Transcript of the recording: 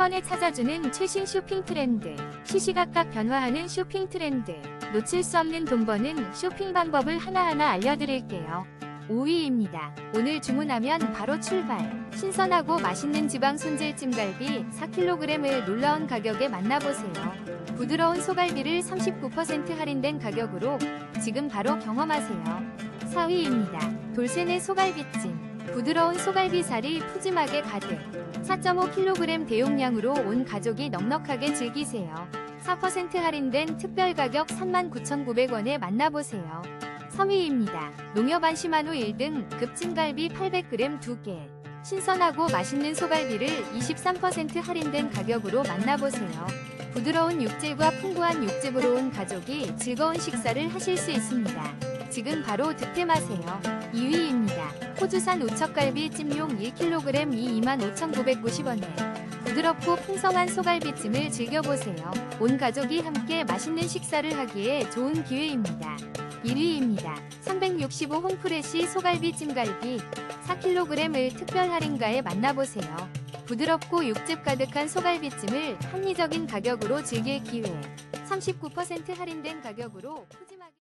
번에 찾아주는 최신 쇼핑 트렌드. 시시각각 변화하는 쇼핑 트렌드. 놓칠 수 없는 돈 버는 쇼핑 방법을 하나하나 알려드릴게요. 5위입니다. 오늘 주문하면 바로 출발. 신선하고 맛있는 지방 손질 찜갈비 4kg을 놀라운 가격에 만나보세요. 부드러운 소갈비를 39% 할인된 가격으로 지금 바로 경험하세요. 4위입니다. 돌쇠네 소갈비찜. 부드러운 소갈비살이 푸짐하게 가득. 4.5kg 대용량으로 온 가족이 넉넉하게 즐기세요. 4% 할인된 특별 가격 39,900원에 만나보세요. 3위입니다. 농협 안심한우 1등 급찜갈비 800g 2개. 신선하고 맛있는 소갈비를 23% 할인된 가격으로 만나보세요. 부드러운 육질과 풍부한 육즙으로 온 가족이 즐거운 식사를 하실 수 있습니다. 지금 바로 득템하세요. 2위입니다. 호주산 우척갈비 찜용 1kg이 25,990원에 부드럽고 풍성한 소갈비찜을 즐겨보세요. 온 가족이 함께 맛있는 식사를 하기에 좋은 기회입니다. 1위입니다. 365 홈프레시 소갈비 찜갈비 4kg을 특별 할인가에 만나보세요. 부드럽고 육즙 가득한 소갈비찜을 합리적인 가격으로 즐길 기회. 39% 할인된 가격으로 푸짐하게